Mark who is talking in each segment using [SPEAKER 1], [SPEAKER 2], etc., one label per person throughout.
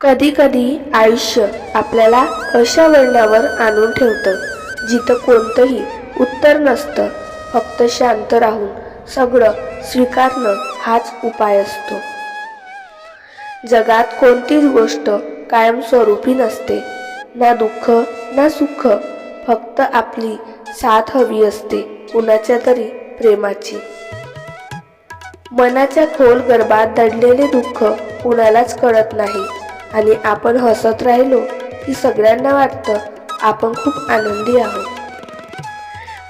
[SPEAKER 1] कधी कधी आयुष्य आपल्याला अशा वळणावर आणून ठेवतं जिथं कोणतंही उत्तर नसतं. फक्त शांत राहून सगळं स्वीकारणं हाच उपाय असतो. जगात कोणतीच गोष्ट कायमस्वरूपी नसते. ना दुःख ना सुख. फक्त आपली साथ हवी असते कुणाच्या तरी प्रेमाची. मनाच्या खोल गर्भात दडलेले दुःख कुणालाच कळत नाही. आणि आपण हसत राहिलो की सगळ्यांना वाटतं आपण खूप आनंदी आहोत.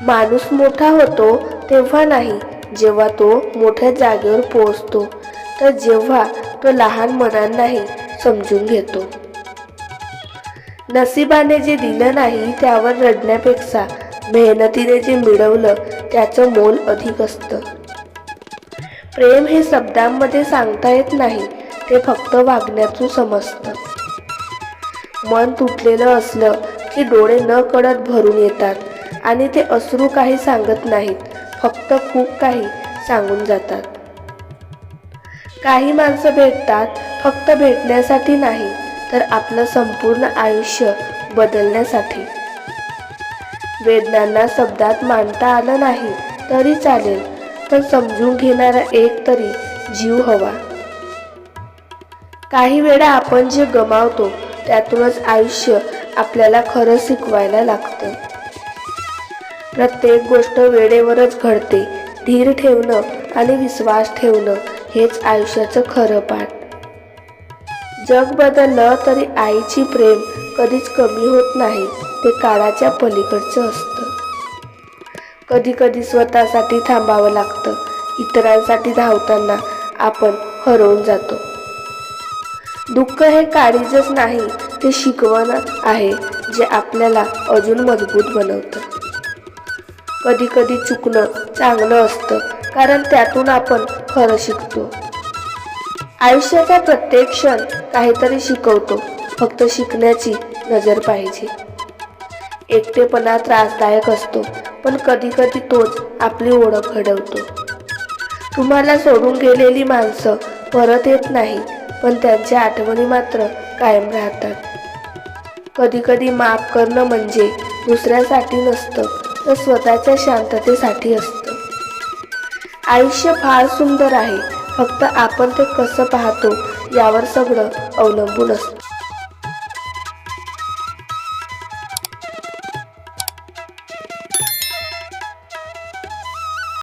[SPEAKER 1] माणूस मोठा होतो तेव्हा नाही जेव्हा तो मोठ्या जागेवर पोहोचतो तर जेव्हा तो लहान मनांनाही समजून घेतो. नशिबाने जे दिलं नाही त्यावर रडण्यापेक्षा मेहनतीने जे मिळवलं त्याचं मोल अधिक असतं. प्रेम हे शब्दांमध्ये सांगता येत नाही ते फक्त वागण्यातून समजतं. मन तुटलेलं असलं की डोळे न कळत भरून येतात आणि ते अश्रू काही सांगत नाहीत फक्त खूप काही सांगून जातात. काही माणसं भेटतात फक्त भेटण्यासाठी नाही तर आपलं संपूर्ण आयुष्य बदलण्यासाठी. वेदनांना शब्दात मांडता आलं नाही तरी चालेल पण समजून घेणारा एक तरी जीव हवा. काही वेळा आपण जे गमावतो त्यातूनच आयुष्य आपल्याला खरं शिकवायला लागतं. प्रत्येक गोष्ट वेळेवरच घडते. धीर ठेवणं आणि विश्वास ठेवणं हेच आयुष्याचं खरं पाठ. जग बदललं तरी आईची प्रेम कधीच कमी होत नाही ते काळाच्या पलीकडचं असतं. कधी कधी स्वतःसाठी थांबावं लागतं. इतरांसाठी धावताना आपण हरवून जातो. दुःख हे काळीजच नाही ते शिकवण आहे जे आपल्याला अजून मजबूत बनवतं. कधी कधी चुकणं चांगलं असतं कारण त्यातून आपण खरं शिकतो. आयुष्याचा प्रत्येक क्षण काहीतरी शिकवतो फक्त शिकण्याची नजर पाहिजे. एकटेपणा त्रासदायक असतो पण कधी कधी तोच आपली ओळख घडवतो. तुम्हाला सोडून गेलेली माणसं परत येत नाही पण त्यांच्या आठवणी मात्र कायम राहतात. कधी कधी माफ करणं म्हणजे दुसऱ्यासाठी नसतं तर स्वतःच्या शांततेसाठी असतं. आयुष्य फार सुंदर आहे फक्त आपण ते कसं पाहतो यावर सगळं अवलंबून असतं.